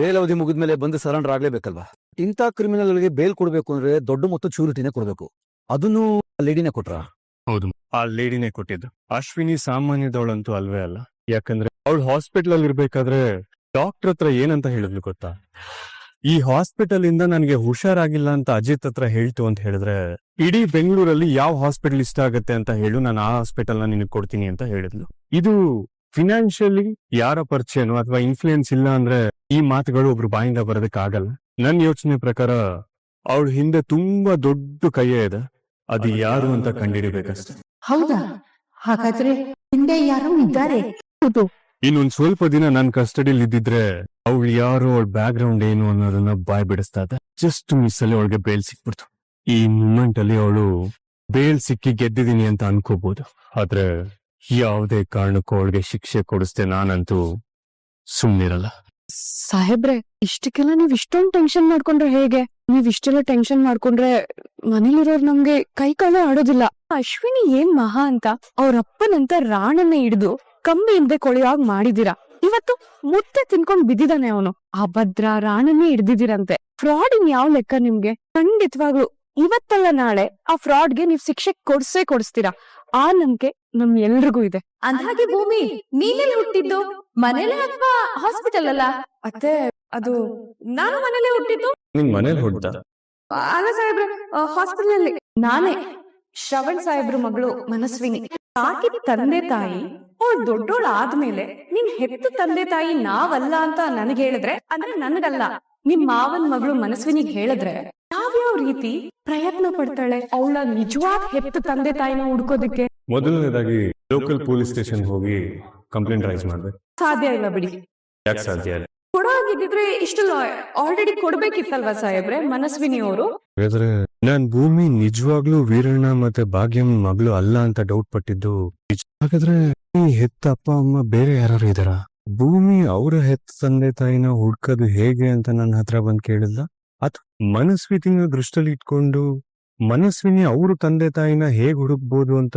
Bale ಅವಧಿ ಮುಗಿದ್ಮೇಲೆ ಬಂದು ಸರೆಂಡರ್ ಆಗ್ಲೇಬೇಕಲ್ವಾ? ಇಂಥ ಗೆ ಬೇಲ್ ಕೊಡ್ಬೇಕು ಅಂದ್ರೆ ದೊಡ್ಡ ಮೊತ್ತ ಚೂರಿಟಿನೇ ಕೊಡ್ಬೇಕು. ಅದನ್ನು ಲೇಡಿನೇ ಕೊಟ್ರ? ಹೌದು. ಆ ಲೇಡಿನೇ ಕೊಟ್ಟಿದ್ದು. ಅಶ್ವಿನಿ ಸಾಮಾನ್ಯದವಳಂತೂ ಅಲ್ವೇ ಅಲ್ಲ. ಯಾಕಂದ್ರೆ ಅವಳು ಹಾಸ್ಪಿಟಲ್ ಅಲ್ಲಿ ಇರ್ಬೇಕಾದ್ರೆ ಡಾಕ್ಟರ್ ಹತ್ರ ಏನಂತ ಹೇಳಿದ್ಲು ಗೊತ್ತಾ? ಈ ಹಾಸ್ಪಿಟಲ್ ಇಂದ ನನಗೆ ಹುಷಾರಾಗಿಲ್ಲ ಅಂತ ಅಜಿತ್ ಹತ್ರ ಹೇಳ್ತು ಅಂತ ಹೇಳಿದ್ರೆ ಇಡೀ ಬೆಂಗಳೂರಲ್ಲಿ ಯಾವ ಹಾಸ್ಪಿಟಲ್ ಇಷ್ಟ ಆಗತ್ತೆ ಅಂತ ಹೇಳು ನಾನು ಆ ಹಾಸ್ಪಿಟಲ್ನ ನಿನಗೆ ಕೊಡ್ತೀನಿ ಅಂತ ಹೇಳಿದ್ಲು. ಇದು ಫಿನಾನ್ಷಿಯಲಿ ಯಾರ ಪರಿಚಯನೋ ಅಥವಾ ಇನ್ಫ್ಲೂಯೆನ್ಸ್ ಇಲ್ಲ ಅಂದ್ರೆ ಈ ಮಾತುಗಳು ಒಬ್ರು ಬಾಯಿಂದ ಬರೋದಕ್ಕೆ ಆಗಲ್ಲ ನನ್ನ ಯೋಚನೆ ಪ್ರಕಾರ ಅವಳ ಹಿಂದೆ ತುಂಬಾ ದೊಡ್ಡ ಕೈಯೇ ಇದೆ. ಅದು ಯಾರು ಅಂತ ಕಂಡಿಡಿಬೇಕಷ್ಟೆ. ಹೌದಾ? ಹಾಗಾದ್ರೆ ಹಿಂದೆ ಯಾರೋ ಇದ್ದಾರೆ. ಹೌದು. ಇನ್ನೊಂದ್ ಸ್ವಲ್ಪ ದಿನ ನನ್ ಕಸ್ಟಡಿಲಿ ಇದ್ದಿದ್ರೆ ಅವಳು ಯಾರು ಅವಳ ಬ್ಯಾಕ್ ಗ್ರೌಂಡ್ ಏನು ಅನ್ನೋದನ್ನ ಬಾಯ್ ಬಿಡಿಸ್ತಾ ಇದ್ದ. ಜಸ್ಟ್ ಮಿಸ್ ಅಲ್ಲಿ ಅವಳಿಗೆ ಬೇಲ್ ಸಿಕ್ಬಿಡ್ತು. ಈ ಮೂಮೆಂಟ್ ಅಲ್ಲಿ ಅವಳು ಬೇಲ್ ಸಿಕ್ಕಿ ಗೆದ್ದಿದ್ದೀನಿ ಅಂತ ಅನ್ಕೋಬಹುದು ಆದ್ರೆ ಯಾವುದೇ ಕಾರಣಕ್ಕೂ ಅವಳಿಗೆ ಶಿಕ್ಷೆ ಕೊಡಿಸ್ದೆ ನಾನಂತೂ ಸುಮ್ನಿರಲ್ಲ. ಸಾಹೇಬ್ರೆ, ಇಷ್ಟಕ್ಕೆಲ್ಲ ನೀವ್ ಇಷ್ಟೊಂದ್ ಟೆನ್ಷನ್ ಮಾಡ್ಕೊಂಡ್ರೆ ಹೇಗೆ? ನೀವ್ ಇಷ್ಟೆಲ್ಲ ಟೆನ್ಷನ್ ಮಾಡ್ಕೊಂಡ್ರೆ ಮನೇಲಿರೋರ್ ನಮ್ಗೆ ಕೈ ಕಾಲೇ ಆಡೋದಿಲ್ಲ. ಅಶ್ವಿನಿ ಏನ್ ಮಹಾ ಅಂತ ಅವ್ರ ಅಪ್ಪನಂತ ರಾಣನ್ನ ಹಿಡಿದು ಕಂಬಿ ಹಿಂದೆ ಕೊಳೆಯಾಗ್ ಮಾಡಿದೀರಾ? ಇವತ್ತು ಮುತ್ತೆ ತಿನ್ಕೊಂಡ್ ಬಿದ್ದಿದಾನೆ ಅವನು. ಅಭದ್ರ ಭದ್ರ ರಾಣನ್ನೇ ಹಿಡ್ದಿದ್ದೀರಂತೆ. ಫ್ರಾಡ್ ಇನ್ ಯಾವ ಲೆಕ್ಕ ನಿಮ್ಗೆ? ಖಂಡಿತವಾಗ್ಲು ಇವತ್ತಲ್ಲ ನಾಳೆ ಆ ಫ್ರಾಡ್ಗೆ ನೀವ್ ಶಿಕ್ಷೆ ಕೊಡ್ಸೇ ಕೊಡಿಸ್ತೀರಾ? ಆ ನಂಬಿಕೆ ನಮ್ ಎಲ್ರಿಗೂ ಇದೆ. ಅಂದಾಗೆ ಭೂಮಿ ನೀನೆಲ್ಲ ಹುಟ್ಟಿದ್ದು? ಮನೇಲೆ ಅಥವಾ ಹಾಸ್ಪಿಟಲ್ ಅಲ್ಲ ಅತ್ತೆ ಅದು ನಾನು ಮನೇಲೆ ಹುಟ್ಟಿದ್ದು. ನಿನ್ ಮನೇಲಿ ಹೊಡ್ದ ಅಲ್ಲ ಸಾಹೇಬ್ರೆ ಹಾಸ್ಪಿಟಲ್ ಅಲ್ಲಿ ನಾನೇ ಶ್ರವಣ್ ಸಾಹೇಬ್ರ ಮಗಳು ಮನಸ್ವಿನಿ. ಸಾಕಿದ ತಂದೆ ತಾಯಿ ಅವಳು ದೊಡ್ಡೋಳ ಆದ್ಮೇಲೆ ನಿನ್ ಹೆತ್ತ ತಂದೆ ತಾಯಿ ನಾವಲ್ಲ ಅಂತ ನನಗೆ ಹೇಳಿದ್ರೆ ಅಂದ್ರೆ ನನಗಲ್ಲ. ನಿಮ್ ಮಾವನ್ ಮಗಳು ಮನಸ್ವಿನಿಗೆ ಹೇಳಿದ್ರೆ ಯಾವ್ಯಾವ ರೀತಿ ಪ್ರಯತ್ನ ಪಡ್ತಾಳೆ? ಅವಳ ನಿಜವಾದ ಹೆತ್ತ ತಂದೆ ತಾಯಿನ ಹುಡ್ಕೋದಕ್ಕೆ? ಮೊದಲನೇದಾಗಿ ಲೋಕಲ್ ಪೊಲೀಸ್ ಸ್ಟೇಷನ್ ಹೋಗಿ ಕಂಪ್ಲೇಂಟ್ ರೈಸ್ ಮಾಡ್ಬೇಕು ಸಾಧ್ಯ ಇಲ್ಲ ಬಿಡಿ. ಯಾಕೆ ಸಾಧ್ಯ ಇಲ್ಲ? ಕೊಡೋ ಹಾಗಿದ್ರೆ ಇಷ್ಟೆಲ್ಲ ಆಲ್ರೆಡಿ ಕೊಡ್ಬೇಕಿತ್ತಲ್ವಾ ಸಾಹೇಬ್ರೆ ಮನಸ್ವಿನಿ ಅವರು? ಹಾಗಾದ್ರೆ ನಾನ್ ಭೂಮಿ ನಿಜವಾಗ್ಲೂ ವೀರಣ್ಣ ಮತ್ತೆ ಭಾಗ್ಯಂ ಮಗಳು ಅಲ್ಲ ಅಂತ ಡೌಟ್ ಪಟ್ಟಿದ್ದು ನಿಜ. ಹಾಗಾದ್ರೆ ಈ ಹೆತ್ತ ಅಪ್ಪ ಅಮ್ಮ ಬೇರೆ ಯಾರು ಇದಾರ ಭೂಮಿ ಅವರ ಹೆತ್ತ ತಂದೆ ತಾಯಿನ ಹುಡ್ಕೋದು ಹೇಗೆ ಅಂತ ನನ್ನ ಹತ್ರ ಬಂದ್ ಕೇಳಿಲ್ಲ ಅಥವಾ ಮನಸ್ವಿತಿನ ದೃಷ್ಟಿಯಲ್ಲಿ ಇಟ್ಕೊಂಡು ಮನಸ್ವಿನಿ ಅವ್ರ ತಂದೆ ತಾಯಿನ ಹೇಗ್ ಹುಡುಕ್ಬೋದು ಅಂತ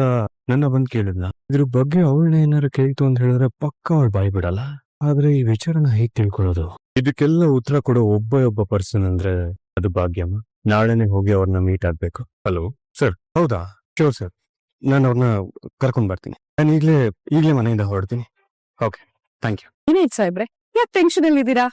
ನನ್ನ ಬಂದ್ ಕೇಳಿದ್ಲ ಇದ್ರ ಬಗ್ಗೆ ಅವಳನ್ನ ಏನಾರು ಕೇಳ್ತು ಅಂತ ಹೇಳಿದ್ರೆ ಪಕ್ಕ ಅವಳು ಬಾಯ್ ಬಿಡಲ್ಲ. ಆದ್ರೆ ಈ ವಿಚಾರನ ಹೇಗ್ ತಿಳ್ಕೊಳ್ಳೋದು? ಇದಕ್ಕೆಲ್ಲ ಉತ್ತರ ಕೊಡೋ ಒಬ್ಬ ಒಬ್ಬ ಪರ್ಸನ್ ಅಂದ್ರೆ ಅದು ಭಾಗ್ಯಮ್ಮ. ನಾಳೆನೆ ಹೋಗಿ ಅವ್ರನ್ನ ಮೀಟ್ ಆಗ್ಬೇಕು. ಹಲೋ ಸರ್ ಹೌದಾ? ಶೋರ್ ಸರ್ ನಾನು ಅವ್ರನ್ನ ಕರ್ಕೊಂಡ್ ಬರ್ತೀನಿ. ನಾನು ಈಗ್ಲೇ ಈಗ್ಲೇ ಮನೆಯಿಂದ ಹೊರಡ್ತೀನಿ. ಓಕೆ ಥ್ಯಾಂಕ್ ಯು ಸಾಹೇಬ್ರೆ? ಯಾಕೆ ಟೆನ್ಷನ್ ಅಲ್ಲಿ ಇದ್ದೀರಾ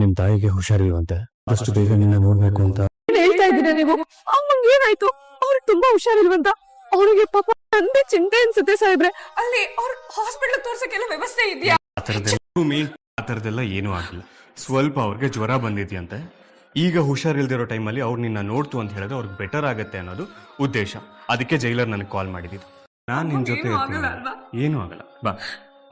ನಿಮ್ ತಾಯಿಗೆ ಹುಷಾರಿಲ್ವಂತೆ ಅಷ್ಟು ಬೇಗ ನಿನ್ನ ನೋಡ್ಬೇಕು ಅಂತ. ಹೇಳ್ತಾ ಇದ್ದೀರಾ ನೀವು? ಅಮ್ಮಂಗ್ ಏನಾಯ್ತು? ಅವ್ರಿಗೆ ತುಂಬಾ ಹುಷಾರಿಲ್ವಂತ? ಅವ್ರಿಗೆ ಪಾಪ ತಂದೆ ಚಿಂತೆ ಅನ್ಸುತ್ತೆ ಸಾಹೇಬ್ರೆ. ಅಲ್ಲಿ ಅವ್ರ ಹಾಸ್ಪಿಟಲ್ ತೋರ್ಸಕ್ಕೆಲ್ಲ ವ್ಯವಸ್ಥೆ ಇದೆಯಾ? ಆ ಥರದ್ದೆಲ್ಲ ಭೂಮಿ ಆ ಥರದ್ದೆಲ್ಲ ಏನೂ ಆಗಿಲ್ಲ. ಸ್ವಲ್ಪ ಅವ್ರಿಗೆ ಜ್ವರ ಬಂದಿದ್ಯಂತೆ. ಈಗ ಹುಷಾರಿಲ್ದಿರೋ ಟೈಮಲ್ಲಿ ಅವ್ರು ನಿನ್ನ ನೋಡ್ತು ಅಂತ ಹೇಳಿದ್ರೆ ಅವ್ರಿಗೆ ಬೆಟರ್ ಆಗತ್ತೆ ಅನ್ನೋದು ಉದ್ದೇಶ. ಅದಕ್ಕೆ ಜೈಲರ್ ನನಗೆ ಕಾಲ್ ಮಾಡಿದ್ದು ನಾನು ನಿನ್ ಜೊತೆ ಇರ್ತೀನಿ. ಏನೂ ಆಗಲ್ಲ. ಬಾ.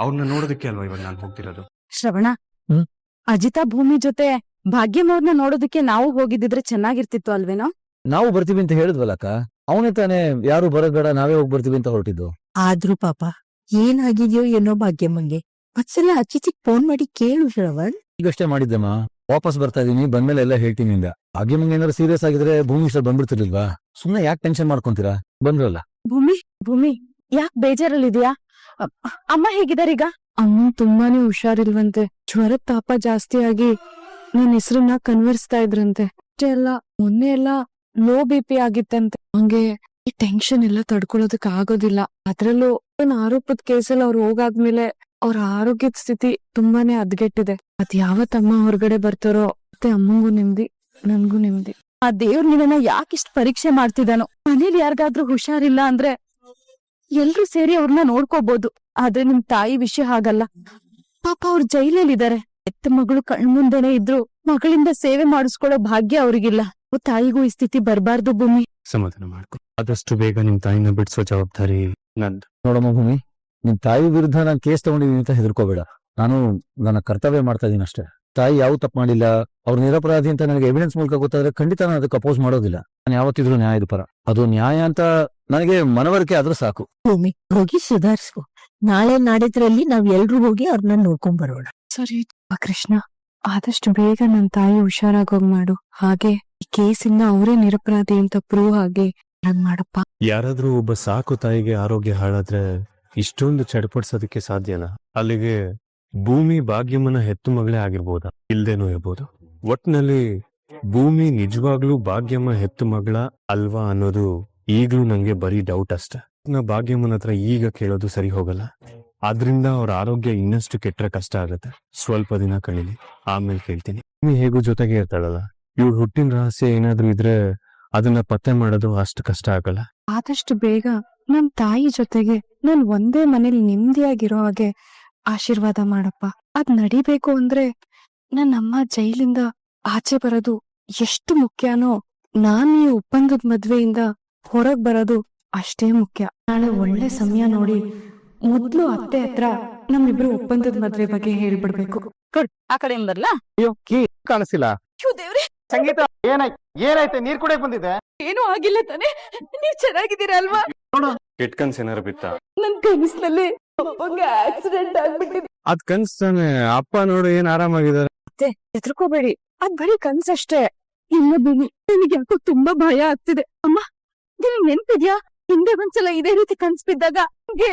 ಅವ್ರನ್ನ ನೋಡೋದಕ್ಕೆ ಅಲ್ವಾ ಇವಾಗ ನಾನು ಹೋಗ್ತಿರೋದು? ಶ್ರವಣ ಹ್ಮ್? ಅಜಿತಾ ಭೂಮಿ ಜೊತೆ ಭಾಗ್ಯಮವ್ರನ್ನ ನೋಡೋದಕ್ಕೆ ನಾವು ಹೋಗಿದ್ದಿದ್ರೆ ಚೆನ್ನಾಗಿರ್ತಿತ್ತು ಅಲ್ವೇನೋ? ನಾವು ಬರ್ತೀವಿ ಅಂತ ಹೇಳಿದ್ವಲ್ಲಕ್ಕ ಅವನೇ ತಾನೇ ಯಾರು ಬರೋದ್ ಬೇಡ ನಾವೇ ಹೋಗಿ ಬರ್ತೀವಿ ಅಂತ ಹೊರಟಿದ್ದು. ಆದ್ರೂ ಪಾಪ ಏನಾಗಿದ್ಯೋ ಏನೋ ಭಾಗ್ಯಮ್ಮಂಗೆ. ಮತ್ಸಲ ಅಚ್ಚಿಚಿಗ್ ಫೋನ್ ಮಾಡಿ ಕೇಳು ಶ್ರವಣ್. ಈಗಷ್ಟೇ ಮಾಡಿದ್ದಮ್ಮ ವಾಪಸ್ ಬರ್ತಾ ಇದೀನಿ ಬಂದ್ಮೇಲೆ ಎಲ್ಲ ಹೇಳ್ತೀನಿ ಇಂದ ಭಾಗ್ಯಮ್ಮಂಗೆ ಏನಾದ್ರು ಸೀರಿಯಸ್ ಆಗಿದ್ರೆ ಭೂಮಿ ಸರ್ ಬಂದ್ಬಿಡ್ತಿರ್ಲಿಲ್ವಾ? ಸುಮ್ನೆ ಯಾಕೆ ಟೆನ್ಷನ್ ಮಾಡ್ಕೊಂತೀರಾ? ಬಂದ್ರಲ್ಲ. ಭೂಮಿ ಭೂಮಿ ಯಾಕ್ ಬೇಜಾರಲ್ಲಿದ್ಯಾ ಅ- ಅಮ್ಮ ಹೇಗಿದಾರೀಗ ಅಮ್ಮ ತುಂಬಾನೇ ಹುಷಾರಿಲ್ವಂತೆ. ಜ್ವರ ತಾಪ ಜಾಸ್ತಿ ಆಗಿ ನನ್ನ ಹೆಸರನ್ನ ಕನ್ವರ್ಸ್ತಾ ಇದ್ರಂತೆ. ಅಷ್ಟೇ ಮೊನ್ನೆ ಎಲ್ಲ ಲೋ ಬಿ ಪಿ ಆಗಿತ್ತಂತೆ. ಹಂಗೆ ಈ ಟೆನ್ಷನ್ ಎಲ್ಲ ತಡ್ಕೊಳ್ಳೋದಕ್ ಆಗೋದಿಲ್ಲ. ಅದ್ರಲ್ಲೂ ಆರೋಪದ ಕೇಸಲ್ಲಿ ಅವ್ರು ಹೋಗಾದ್ಮೇಲೆ ಅವ್ರ ಆರೋಗ್ಯದ ಸ್ಥಿತಿ ತುಂಬಾನೇ ಅದ್ಗೆಟ್ಟಿದೆ. ಅದ್ ಯಾವತ್ತಮ್ಮ ಹೊರಗಡೆ ಬರ್ತಾರೋ, ಮತ್ತೆ ಅಮ್ಮಂಗೂ ನೆಮ್ಮದಿ, ನನ್ಗೂ ನೆಮ್ಮದಿ. ಆ ದೇವ್ರ ನಿನ್ನ ಯಾಕಿಷ್ಟು ಪರೀಕ್ಷೆ ಮಾಡ್ತಿದ್ದಾನೋ? ಮನೇಲಿ ಯಾರಿಗಾದ್ರೂ ಹುಷಾರಿಲ್ಲ ಅಂದ್ರೆ ಎಲ್ರೂ ಸೇರಿ ಅವ್ರನ್ನ ನೋಡ್ಕೋಬಹುದು ಆದ್ರೆ ನಿಮ್ ತಾಯಿ ವಿಷಯ ಹಾಗಲ್ಲ. ಪಾಪ ಅವ್ರ ಜೈಲಲ್ಲಿದ್ದಾರೆ ಎತ್ತ ಮಗಳು ಕಣ್ಮುಂದೆನೆ ಇದ್ರು ಮಗಳಿಂದ ಸೇವೆ ಮಾಡಿಸ್ಕೊಳ್ಳೋ ಭಾಗ್ಯ ಅವ್ರಿಗಿಲ್ಲ. ತಾಯಿಗೂ ಈ ಸ್ಥಿತಿ ಬರಬಾರ್ದು ಭೂಮಿ. ಸಮಾಧಾನ ಮಾಡ್ಕೊ. ಆದಷ್ಟು ಬೇಗ ನಿಮ್ ತಾಯಿನ ಬಿಡಿಸೋ ಜವಾಬ್ದಾರಿ ನಂದು. ನೋಡಮ್ಮ ಭೂಮಿ ನಿಮ್ ತಾಯಿ ವಿರುದ್ಧ ನಾನು ಕೇಸ್ ತಗೊಂಡಿದ್ದೀನಿ ಅಂತ ಹೆದರ್ಕೋಬೇಡ. ನಾನು ನನ್ನ ಕರ್ತವ್ಯ ಮಾಡ್ತಾ ಇದೀನಿ ಅಷ್ಟೇ. ತಾಯಿ ಯಾವ ತಪ್ಪು ಮಾಡಿಲ್ಲ ಅವ್ರ ನಿರಪರಾಧಿ ಅಂತ ನನಗೆ ಎವಿಡೆನ್ಸ್ ಮೂಲಕ ಗೊತ್ತಾದ್ರೆ ಖಂಡಿತ ನಾನು ಅದಕ್ಕೆ ಅಪೋಸ್ ಮಾಡೋದಿಲ್ಲ. ನಾನು ಯಾವತ್ತಿದ್ರು ನ್ಯಾಯದ ಪರ. ಅದು ನ್ಯಾಯ ಅಂತ ನನಗೆ ಮನವರಿಕೆ ಆದ್ರೂ ಸಾಕು. ಭೂಮಿ ಹೋಗಿ ಸುಧಾರಿಸ್ಕೊ. ನಾಳೆ ನಾಡಿದ್ರಲ್ಲಿ ನಾವ್ ಎಲ್ರು ಹೋಗಿ ಅವ್ರನ್ನ ನೋಡ್ಕೊಂಡ್ ಬರೋಣ ಸರಿ ಕೃಷ್ಣ ಆದಷ್ಟು ಬೇಗ ನನ್ ತಾಯಿ ಹುಷಾರಾಗೋಗ್ ಮಾಡು. ಹಾಗೆ ಈ ಕೇಸಿಂದ ಅವರೇ ನಿರಪರಾಧಿ ಅಂತ ಪ್ರೂವ್ ಹಾಗೆ ನಂಗ್ ಮಾಡಪ್ಪ. ಯಾರಾದ್ರೂ ಒಬ್ಬ ಸಾಕು ತಾಯಿಗೆ ಆರೋಗ್ಯ ಹಾಳಾದ್ರೆ ಇಷ್ಟೊಂದು ಚಡಪಡಿಸೋದಕ್ಕೆ ಸಾಧ್ಯನ? ಅಲ್ಲಿಗೆ ಭೂಮಿ ಭಾಗ್ಯಮ್ಮನ ಹೆತ್ತು ಮಗಳೇ ಆಗಿರ್ಬೋದ? ಇಲ್ದೇನೋ ಇರ್ಬೋದು ಒಟ್ನಲ್ಲಿ ಭೂಮಿ ನಿಜವಾಗ್ಲೂ ಭಾಗ್ಯಮ್ಮ ಹೆತ್ತು ಮಗಳ ಅಲ್ವಾ ಅನ್ನೋದು ಈಗ್ಲೂ ನಂಗೆ ಬರೀ ಡೌಟ್ ಅಷ್ಟ. ನಾ ಭಾಗ್ಯಮ್ಮನ ಹತ್ರ ಈಗ ಕೇಳೋದು ಸರಿ ಹೋಗಲ್ಲ. ಆದ್ರಿಂದ ಅವ್ರ ಆರೋಗ್ಯ ಇನ್ನಷ್ಟು ಕೆಟ್ಟ ಕಷ್ಟ ಆಗತ್ತೆ. ಸ್ವಲ್ಪ ದಿನ ಕಳೀಲಿ, ಆಮೇಲೆ ಕೇಳ್ತೀನಿ. ಮಮ್ಮಿ ಹೇಗೂ ಜೊತೆಗೆ ಇರ್ತಾಳಲ್ಲ? ಇವ್ರ ಹುಟ್ಟಿನ ರಹಸ್ಯ ಏನಾದ್ರೂ ಇದ್ರೆ ಅದನ್ನ ಪತ್ತೆ ಮಾಡೋದು ಅಷ್ಟು ಕಷ್ಟ ಆಗಲ್ಲ. ಆದಷ್ಟು ಬೇಗ ನಮ್ ತಾಯಿ ಜೊತೆಗೆ ನಾನ್ ಒಂದೇ ಮನೇಲಿ ನೆಮ್ಮದಿಯಾಗಿರೋ ಹಾಗೆ ಆಶೀರ್ವಾದ ಮಾಡಪ್ಪ. ಅದ್ ನಡಿಬೇಕು ಅಂದ್ರೆ ನನ್ನಮ್ಮ ಜೈಲಿಂದ ಆಚೆ ಬರೋದು ಎಷ್ಟು ಮುಖ್ಯನೋ ನಾನ್ ಈ ಒಪ್ಪಂದದ ಮದ್ವೆಯಿಂದ ಹೊರಗ್ ಬರೋದು ಅಷ್ಟೇ ಮುಖ್ಯ. ನಾಳೆ ಒಳ್ಳೆ ಸಮಯ ನೋಡಿ ಮೊದ್ಲು ಅತ್ತೆ ಹತ್ರ ನಮ್ಮಿಬ್ರು ಒಪ್ಪಂದದ ಮದ್ವೆ ಬಗ್ಗೆ ಹೇಳ್ಬಿಡ್ಬೇಕು. ಆ ಕಡೆ ಬರ್ಲಾ? ಅಯ್ಯೋ ಕೀ ಅಯ್ಯೋ ದೇವ್ರೆ. ಸಂಗೀತ ಏನಾಯ್ತು ಏನಾಯ್ತು? ನೀರ್ ಕುಡಿಯಕ್ ಬಂದಿದೆ ಏನೂ ಆಗಿಲ್ಲ ತಾನೆ. ನೀವ್ ಚೆನ್ನಾಗಿದ್ದೀರಾ ಅಲ್ವಾ? ಕೆಟ್ಟ ಕನ್ಸ್ ಏನಾರು ಬಿತ್ತ? ನನ್ ಕನಸಿನಲ್ಲಿ ಅಪ್ಪಂಗೆ ಆಕ್ಸಿಡೆಂಟ್ ಆಗ್ಬಿಟ್ಟಿದೆ. ಅದ್ ಕನ್ಸ್ ತಾನೆ. ಅಪ್ಪ ನೋಡು ಏನ್ ಆರಾಮಾಗಿದ್ದಾರೆ. ಹೆದರ್ಕೋಬೇಡಿ. ಅದ್ ಬರೀ ಕನ್ಸಷ್ಟೇ. ಇಲ್ಲ ಬಿಡಿ ನನಗೆ ಯಾಕೋ ತುಂಬಾ ಭಯ ಆಗ್ತಿದೆ. ಅಮ್ಮ ನಿನಗ್ ನೆನ್ಪಿದ್ಯಾ? ಹಿಂದೆ ಒಂದ್ಸಲ ಇದೇ ರೀತಿ ಕನ್ಸ್ ಬಿದ್ದಾಗ ನಿಮ್ಗೆ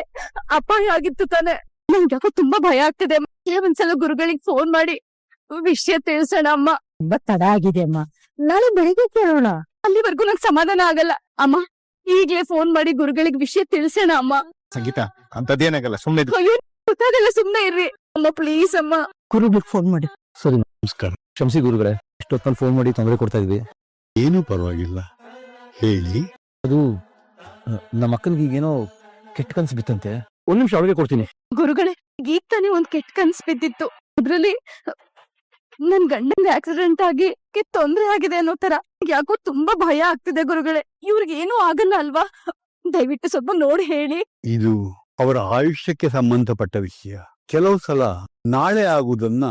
ಅಪಾಯ ಆಗಿತ್ತು ತಾನೆ. ನಂಗೆ ಯಾಕೋ ತುಂಬಾ ಭಯ ಆಗ್ತಿದೆ. ಒಂದ್ಸಲ ಗುರುಗಳಿಗೆ ಫೋನ್ ಮಾಡಿ ವಿಷಯ ತಿಳಿಸೋಣ ಅಮ್ಮ. ತುಂಬಾ ತಡ ಆಗಿದೆ ಅಮ್ಮ. ನಾಳೆ ಬೆಳಿಗ್ಗೆ ಕೇಳೋಣ. ಅಲ್ಲಿವರೆಗೂ ನಂಗೆ ಸಮಾಧಾನ ಆಗಲ್ಲ. ಅಮ್ಮ ಈಗ್ಲೇ ಫೋನ್ ಮಾಡಿ ಗುರುಗಳಿಗೆ ವಿಷಯ ತಿಳಿಸೋಣ ಅಮ್ಮ. ಸಂಗೀತ ಅಂತದೇನಾಗಲ್ಲ ಸುಮ್ನೆ. ಅಯ್ಯೋ ಗೊತ್ತಾಗಲ್ಲ ಸುಮ್ನೆ ಇರ್ರಿ. ಅಮ್ಮ ಪ್ಲೀಸ್ ಅಮ್ಮ. ಗುರುಗಳಿಗೆ ಫೋನ್ ಮಾಡಿ. ಸರಿ ನಮಸ್ಕಾರ. ಕ್ಷಮಿಸಿ ಗುರುಗಳೇ ಇಷ್ಟೊತ್ತಲ್ಲಿ ಫೋನ್ ಮಾಡಿ ತೊಂದರೆ ಕೊಡ್ತಾ ಇದ್ವಿ. ಏನೂ ಪರವಾಗಿಲ್ಲ. ಹೇಳಿ. ಅದು ನಮ್ಮ ಅಕ್ಕನಿಗೆ ಈಗೇನೋ ಕೆಟ್ಟ ಕನ್ಸು ಬಿತ್ತಂತೆ. ಒಂದ್ ನಿಮಿಷ ಅವಳಿಗೆ ಕೊಡ್ತೀನಿ. ಗುರುಗಳೇ ಈಗ ತಾನೇ ಒಂದ್ ಕೆಟ್ಟ ಕನ್ಸ್ ಬಿದ್ದಿತ್ತು. ಅದ್ರಲ್ಲಿ ನನ್ ಗಂಡಂಗೆ ಆಕ್ಸಿಡೆಂಟ್ ಆಗಿ ಕೆ ತೊಂದ್ರೆ ಆಗಿದೆ ಅನ್ನೋ ತರ ಯಾಕೋ ತುಂಬಾ ಭಯ ಆಗ್ತಿದೆ ಗುರುಗಳೇ. ಇವ್ರಿಗೆ ಏನೂ ಆಗಲ್ಲ ಅಲ್ವಾ? ದಯವಿಟ್ಟು ಸ್ವಲ್ಪ ನೋಡಿ ಹೇಳಿ. ಇದು ಅವರ ಆಯುಷ್ಯಕ್ಕೆ ಸಂಬಂಧಪಟ್ಟ ವಿಷಯ. ಕೆಲವು ಸಲ ನಾಳೆ ಆಗುವುದನ್ನ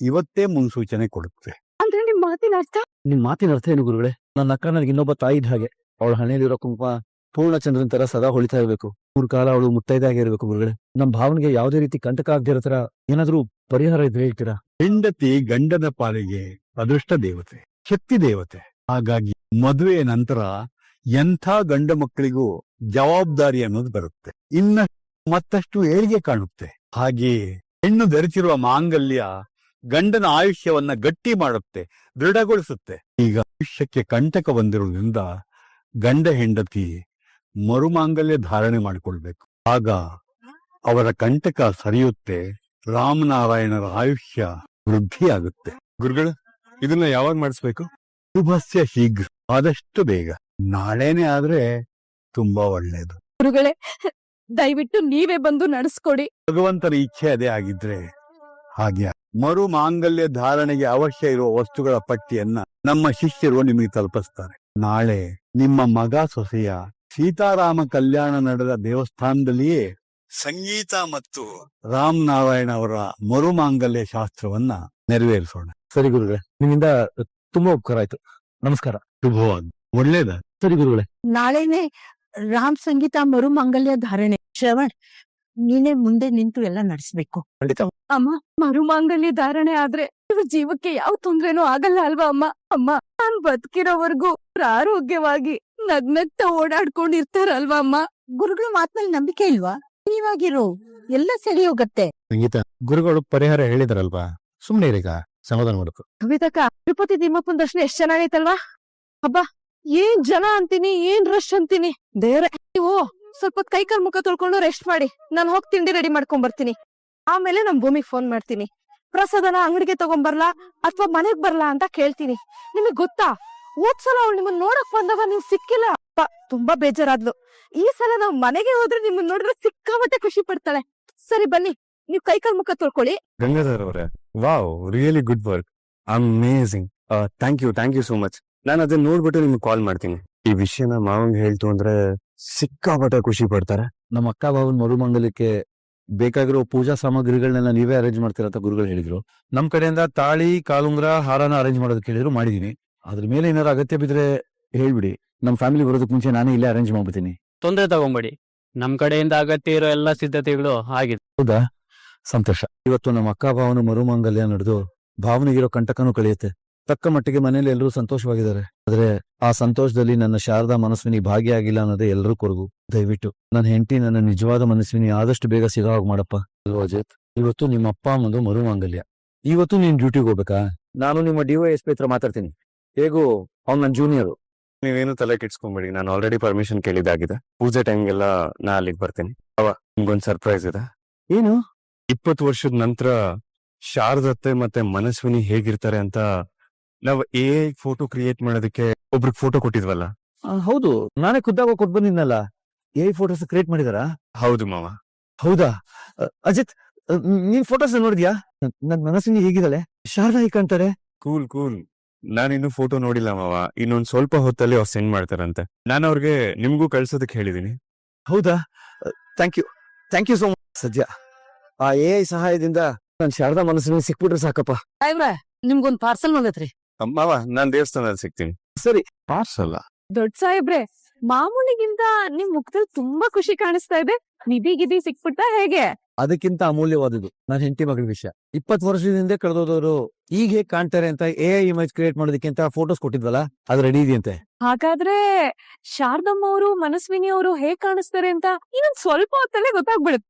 ಇವತ್ತೇ ಮುನ್ಸೂಚನೆ ಕೊಡುತ್ತೆ. ಅಂದ್ರೆ ನಿಮ್ ಮಾತಿನ ಅರ್ಥ? ನಿಮ್ ಮಾತಿನ ಅರ್ಥ ಏನು ಗುರುಗಳೇ? ನನ್ನ ಅಕ್ಕ ನನಗೆ ಇನ್ನೊಬ್ಬ ತಾಯಿ ಇದ್ದ ಹಾಗೆ. ಅವಳ ಹಣೆಯಲ್ಲಿರೋ ಕುಂಕುಮ ಪೂರ್ಣಚಂದ್ರನ್ ತರ ಸದಾ ಹೊಳಿತಾ ಇರಬೇಕು. ಮೂರ್ ಕಾಲ ಅವಳು ಮುತ್ತೈದಾಗೆ ಇರಬೇಕು ಗುರುಗಳೇ. ನಮ್ ಭಾವನೆಗೆ ಯಾವುದೇ ರೀತಿ ಕಂಟಕ ಆಗದಿರೋ ತರ ಏನಾದ್ರೂ ಪರಿಹಾರ ಇದ್ರೆ ಹೇಳ್ತೀರಾ? ಹೆಂಡತಿ ಗಂಡನ ಪಾಲಿಗೆ ಅದೃಷ್ಟ ದೇವತೆ, ಶಕ್ತಿ ದೇವತೆ. ಹಾಗಾಗಿ ಮದುವೆಯ ನಂತರ ಎಂಥ ಗಂಡ ಮಕ್ಕಳಿಗೂ ಜವಾಬ್ದಾರಿ ಅನ್ನೋದು ಬರುತ್ತೆ. ಇನ್ನ ಮತ್ತಷ್ಟು ಏಳಿಗೆ ಕಾಣುತ್ತೆ. ಹಾಗೆ ಹೆಣ್ಣು ಧರಿಸಿರುವ ಮಾಂಗಲ್ಯ ಗಂಡನ ಆಯುಷ್ಯವನ್ನ ಗಟ್ಟಿ ಮಾಡುತ್ತೆ, ದೃಢಗೊಳಿಸುತ್ತೆ. ಈಗ ಆಯುಷ್ಯಕ್ಕೆ ಕಂಟಕ ಬಂದಿರುವುದರಿಂದ ಗಂಡ ಹೆಂಡತಿ ಮರುಮಾಂಗಲ್ಯ ಧಾರಣೆ ಮಾಡಿಕೊಳ್ಬೇಕು. ಆಗ ಅವರ ಕಂಟಕ ಸರಿಯುತ್ತೆ ರಾಮನಾರಾಯಣರ ಆಯುಷ್ಯ ವೃದ್ಧಿಯಾಗುತ್ತೆ. ಗುರುಗಳು ಇದನ್ನ ಯಾವಾಗ ಮಾಡಿಸ್ಬೇಕು? ಶುಭಸ್ಯ ಶೀಘ್ರ ಆದಷ್ಟು ಬೇಗ. ನಾಳೆನೆ ಆದ್ರೆ ತುಂಬಾ ಒಳ್ಳೇದು. ಗುರುಗಳೇ ದಯವಿಟ್ಟು ನೀವೇ ಬಂದು ನಡೆಸ್ಕೊಡಿ. ಭಗವಂತನ ಇಚ್ಛೆ ಅದೇ ಆಗಿದ್ರೆ ಹಾಗೆ ಮರು ಮಾಂಗಲ್ಯ ಧಾರಣೆಗೆ ಅವಶ್ಯ ಇರುವ ವಸ್ತುಗಳ ಪಟ್ಟಿಯನ್ನ ನಮ್ಮ ಶಿಷ್ಯರು ನಿಮಗೆ ತಲುಪಿಸ್ತಾರೆ. ನಾಳೆ ನಿಮ್ಮ ಮಗ ಸೊಸೆಯ ಸೀತಾರಾಮ ಕಲ್ಯಾಣ ನಡೆದ ದೇವಸ್ಥಾನದಲ್ಲಿಯೇ ಸಂಗೀತ ಮತ್ತು ರಾಮ್ ನಾರಾಯಣ ಅವರ ಮರುಮಾಂಗಲ್ಯ ಶಾಸ್ತ್ರವನ್ನ ನೆರವೇರಿಸೋಣ. ಸರಿ ಗುರುಗಳೇ ನಿಮ್ಮಿಂದ ತುಂಬಾ ಉಪಕಾರ ಆಯ್ತು. ನಮಸ್ಕಾರ. ಶುಭವಾದ ಒಳ್ಳೇದ? ಸರಿ ಗುರುಗಳೇ. ನಾಳೆನೆ ರಾಮ್ ಸಂಗೀತ ಮರುಮಾಂಗಲ್ಯ ಧಾರಣೆ. ಶ್ರವಣ್ ನೀನೇ ಮುಂದೆ ನಿಂತು ಎಲ್ಲ ನಡೆಸ್ಬೇಕು. ಖಂಡಿತ. ಅಮ್ಮ ಮರುಮಾಂಗಲ್ಯ ಧಾರಣೆ ಆದ್ರೆ ಇವ್ರ ಜೀವಕ್ಕೆ ಯಾವ ತೊಂದ್ರೆನೂ ಆಗಲ್ಲ ಅಲ್ವಾ ಅಮ್ಮ? ಅಮ್ಮ ನಾನ್ ಬದುಕಿರೋವರೆಗೂ ಆರೋಗ್ಯವಾಗಿ ನಗ್ನಗ್ತಾ ಓಡಾಡ್ಕೊಂಡಿರ್ತಾರಲ್ವಾ ಅಮ್ಮ? ಗುರುಗಳ ಮಾತ್ನಲ್ಲಿ ನಂಬಿಕೆ ಇಲ್ವಾ? ನೀವಾಗಿರು ಎಲ್ಲ ಸರಿ ಹೋಗತ್ತೆ. ಸಂಗೀತ ಗುರುಗಳು ಪರಿಹಾರ ಹೇಳಿದ್ರಲ್ವಾ? ಸುಮ್ನೆ ಇರೀಗ ಸಮಾಧಾನ ಮಾಡ್ಕೊ ಕವಿತಕ್ಕ ತಿರುಪತಿ ತಿಮ್ಮಪ್ಪನ ದರ್ಶನ ಎಷ್ಟ್ ಚೆನ್ನಾಗೈತಲ್ವಾ? ಹಬ್ಬ ಏನ್ ಜನ ಅಂತೀನಿ ಏನ್ ರಶ್ ಅಂತೀನಿ? ದೇವ್ರೆ ನೀವು ಸ್ವಲ್ಪ ಕೈ ಕಾಲ್ ಮುಖ ತೊಳ್ಕೊಂಡು ರೆಸ್ಟ್ ಮಾಡಿ. ನಾನ್ ಹೋಗಿ ತಿಂಡಿ ರೆಡಿ ಮಾಡ್ಕೊಂಡ್ ಬರ್ತೀನಿ ಆಮೇಲೆ ನಮ್ ಭೂಮಿಗ್ ಫೋನ್ ಮಾಡ್ತೀನಿ. ಪ್ರಸಾದನ ಅಂಗಡಿಗೆ ತಗೊಂಡ್ಬರ್ಲಾ ಅಥವಾ ಮನೆಗ್ ಬರ್ಲಾ ಅಂತ ಕೇಳ್ತೀನಿ. ನಿಮಗ್ ಗೊತ್ತಾ? ಹೋದ್ ಸಲ ಅವಳು ನಿಮ್ಮನ್ನ ನೋಡಕ್ ಬಂದಾಗ ನೀವ್ ಸಿಕ್ಕಿಲ್ಲ. ಅಪ್ಪ ತುಂಬಾ ಬೇಜಾರಾದ್ಲು. ಈ ಸಲ ನಾವ್ ಮನೆಗೆ ಹೋದ್ರೆ ನಿಮ್ಮನ್ನ ನೋಡಿದ್ರೆ ಸಿಕ್ಕಾಪಟ್ಟೆ ಖುಷಿ ಪಡ್ತಾಳೆ. ಸರಿ ಬನ್ನಿ. ನೀವ್ ಕೈಕಾಲ್ ಮುಖ ತೊಳ್ಕೊಳ್ಳಿ. ಗಂಗಾಧರ್ ಅವರೇ wow really good work amazing thank you thank you so much ನಾನು ಅದನ್ನ ನೋಡ್ಬಿಟ್ಟು ನಿಮ್ಗೆ ಕಾಲ್ ಮಾಡ್ತೀನಿ. ಈ ವಿಷಯನ ಮಾವಂಗ್ ಹೇಳ್ತು ಅಂದ್ರೆ ಸಿಕ್ಕಾಪಟ್ಟೆ ಖುಷಿ ಪಡ್ತಾರೆ. ನಮ್ಮ ಅಕ್ಕ ಬಾವನ್ ಮರುಮಂಗಲಕ್ಕೆ ಬೇಕಾಗಿರೋ ಪೂಜಾ ಸಾಮಗ್ರಿಗಳನ್ನೆಲ್ಲ ನೀವೇ ಅರೇಂಜ್ ಮಾಡ್ತೀರಾ ಅಂತ ಗುರುಗಳು ಹೇಳಿದ್ರು. ನಮ್ ಕಡೆಯಿಂದ ತಾಳಿ ಕಾಲುಂಗ್ರ ಹಾರನ ಅರೇಂಜ್ ಮಾಡೋದಕ್ಕೆ ಹೇಳಿದ್ರು ಮಾಡಿದೀನಿ. ಅದ್ರ ಮೇಲೆ ಏನಾದ್ರು ಅಗತ್ಯ ಬಿದ್ರೆ ಹೇಳ್ಬಿಡಿ. ನಮ್ ಫ್ಯಾಮಿಲಿ ಬರೋದಕ್ಕೆ ಮುಂಚೆ ನಾನೇ ಇಲ್ಲೇ ಅರೇಂಜ್ ಮಾಡ್ಬಿಡ್ತೀನಿ. ತೊಂದರೆ ತಗೊಂಬೇಡಿ. ನಮ್ ಕಡೆಯಿಂದ ಅಗತ್ಯ ಇರೋ ಎಲ್ಲಾ ಸಿದ್ಧತೆಗಳು ಆಗಿದೆ. ಹೌದಾ? ಸಂತೋಷ. ಇವತ್ತು ನಮ್ಮ ಅಕ್ಕ ಭಾವನ ಮರುಮಂಗಲ್ಯ ನಡೆದು ಭಾವನೆಗಿರೋ ಕಂಟಕನೂ ಕಳೆಯುತ್ತೆ. ತಕ್ಕ ಮಟ್ಟಿಗೆ ಮನೇಲಿ ಎಲ್ಲರೂ ಸಂತೋಷವಾಗಿದ್ದಾರೆ. ಆದ್ರೆ ಆ ಸಂತೋಷದಲ್ಲಿ ನನ್ನ ಶಾರದಾ ಮನಸ್ವಿನಿ ಭಾಗಿಯಾಗಿಲ್ಲ ಅನ್ನೋದೇ ಎಲ್ಲರೂ ಕೊರಗು. ದಯವಿಟ್ಟು ನನ್ನ ಹೆಂಡತಿ ನನ್ನ ನಿಜವಾದ ಮನಸ್ವಿನಿ ಆದಷ್ಟು ಬೇಗ ಸಿಗೋ ಹಾಗೆ ಮಾಡಪ್ಪ. ಅಲ್ವಾ ಅಜಿತ್ ಇವತ್ತು ನಿಮ್ಮ ಅಪ್ಪ ಅಮ್ಮಂದು ಮರುಮಾಂಗಲ್ಯ ಇವತ್ತು ನೀನ್ ಡ್ಯೂಟಿಗೆ ಹೋಗ್ಬೇಕಾ? ನಾನು ನಿಮ್ಮ ಡಿ ವೈ ಎಸ್ ಪಿ ಹತ್ರ ಮಾತಾಡ್ತೀನಿ. ಹೇಗೂ ಅವ್ನು ನನ್ನ ಜೂನಿಯರು ನೀವೇನು ತಲೆ ಕೆಡ್ಸ್ಕೊಂಬೇಡಿ ನಾನು ಆಲ್ರೆಡಿ ಪರ್ಮಿಷನ್ ಕೇಳಿದಾಗಿದೆ ಪೂಜೆ ಟೈಮ್ಗೆಲ್ಲ ನಾ ಅಲ್ಲಿಗೆ ಬರ್ತೀನಿ. ಅವ ನಿಮ್ಗೊಂದ್ ಸರ್ಪ್ರೈಸ್ ಇದೆ. ಏನು? ಇಪ್ಪತ್ತು ವರ್ಷದ ನಂತರ ಶಾರದತ್ತೆ ಮತ್ತೆ ಮನಸ್ವಿನಿ ಹೇಗಿರ್ತಾರೆ ಅಂತ ನಾವ್ ಎ ಫೋಟೋ ಕ್ರಿಯೇಟ್ ಮಾಡೋದಕ್ಕೆ ಒಬ್ರಿಗೆ ಫೋಟೋ ಕೊಟ್ಟಿದ್ವಲ್ಲ? ಆ, ಹೌದು. ನಾನೇ ಖುದ್ದಾಗ ಕೊಟ್ಟು ಬಂದಿದ್ನಲ್ಲ. ಏ ಫೋಟೋಸ್ ಕ್ರಿಯೇಟ್ ಮಾಡಿದಾರಾ? ಹೌದು ಮಾವ. ಹೌದಾ? ಅ, ಅಜಿತ್ ಅ, ನೀನ್ ಫೋಟೋಸ್ ನೋಡಿದ್ಯಾ? ನನ್ ಮನಸ್ಸಿನ ಹೇಗಿದ್ದಾಳೆ. ಶಾರದಾ ಹೇಗೆ ಕಾಣ್ತಾರೆ. Cool cool. ಇನ್ನು ಫೋಟೋ ನೋಡಿಲ್ಲ ಮಾವ. ಇನ್ನೊಂದ್ ಸ್ವಲ್ಪ ಹೊತ್ತಲ್ಲಿ ಅವ್ರು ಸೆಂಡ್ ಮಾಡ್ತಾರಂತೆ. ನಾನು ಅವ್ರಿಗೆ ನಿಮ್ಗೂ ಕಳ್ಸೋದಕ್ಕೆ ಹೇಳಿದೀನಿ. ಹೌದಾ? Thank you thank you so much ಸದ್ಯ. ಆ ಎ ಐ ಸಹಾಯದಿಂದ ನನ್ ಶಾರದಾ ಮನಸ್ಸಿನ ಸಿಕ್ಬಿಟ್ರೆ ಸಾಕಪ್ಪ. ನಿಮ್ಗೊಂದು ನಿಮ್ಗೊಂದ್ ಪಾರ್ಸಲ್ ಬಂದೈತ್ರಿ. ಮಾವ ನಾನ್ ದೇವಸ್ಥಾನದಲ್ಲಿ ಸಿಗ್ತೀನಿ. ಸರಿ. ಪಾರ್ಸಲ್ ದೊಡ್ಡ ಸಾಹೇಬ್ರೆ ಮಾಮೂಲಿಗಿಂತ ನಿಮ್ ಮುಖದಲ್ಲಿ ತುಂಬಾ ಖುಷಿ ಕಾಣಿಸ್ತಾ ಇದೆ. ನಿಧಿ ಗಿಧಿ ಸಿಕ್ಬಿಟ್ಟ ಹೇಗೆ? ಅದಕ್ಕಿಂತ ಅಮೂಲ್ಯವಾದದ್ದು ನನ್ನ ಹೆಂಡತಿ ಮಗಳ ವಿಷಯ. ಇಪ್ಪತ್ತು ವರ್ಷದಿಂದ ಕಳೆದೋದವರು ಈಗ ಹೇಗೆ ಕಾಣ್ತಾರೆ ಅಂತ ಎ ಇಮೇಜ್ ಕ್ರಿಯೇಟ್ ಮಾಡೋದಕ್ಕಿಂತ ಫೋಟೋಸ್ ಕೊಟ್ಟಿದ್ವಲ್ಲ ಅದು ರೆಡಿ ಇದೆಯಂತೆ. ಹಾಗಾದ್ರೆ ಶಾರದಮ್ಮ ಅವರು ಮನಸ್ವಿನಿ ಅವರು ಹೇಗ್ ಕಾಣಿಸ್ತಾರೆ ಅಂತ ಇನ್ನೊಂದ್ ಸ್ವಲ್ಪ ಹೊತ್ತಲ್ಲೇ ಗೊತ್ತಾಗ್ಬಿಡುತ್ತೆ.